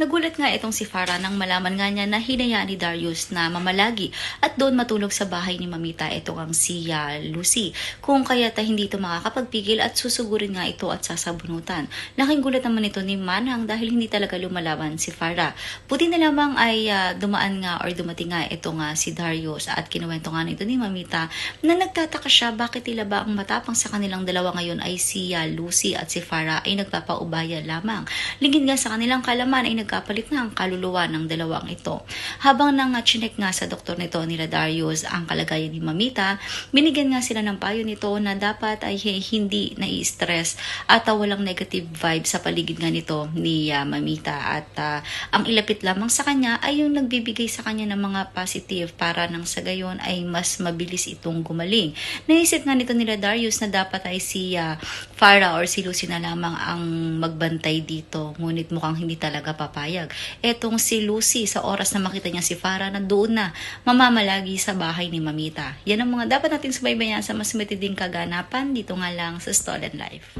Nagulat nga itong si Farah nang malaman nga niya na hinayaan ni Darius na mamalagi at doon matulog sa bahay ni Mamita itong ang si ah, Lucy. Kung kaya ta hindi ito makakapagpigil at susugurin nga ito at sasabunutan. Laking gulat naman ito ni Manang dahil hindi talaga lumalaban si Farah. Buti na lamang ay ah, dumaan nga or dumating nga ito nga si Darius at kinuwento nga nito ni Mamita na nagtataka siya bakit tila ba ang matapang sa kanilang dalawa ngayon ay si ah, Lucy at si Farah ay nagpapaubaya lamang. Lingid nga sa kanilang kalaman ay nagkapalit na ang kaluluwa ng dalawang ito. Habang nang chinek nga sa doktor nito nila Darius ang kalagayan ni Mamita, binigyan nga sila ng payo nito na dapat ay hi- hindi nai-stress at uh, walang negative vibe sa paligid nga nito ni uh, Mamita at uh, ang ilapit lamang sa kanya ay yung nagbibigay sa kanya ng mga positive para nang sa gayon ay mas mabilis itong gumaling. Naisip nga nito nila Darius na dapat ay si uh, Farah or si Lucy na lamang ang magbantay dito ngunit mukhang hindi talaga papayag. Etong si Lucy sa oras na makita niya si Farah na doon na mamamalagi sa bahay ni Mamita. Yan ang mga dapat nating subaybayan sa mas matinding kaganapan dito nga lang sa Stolen Life.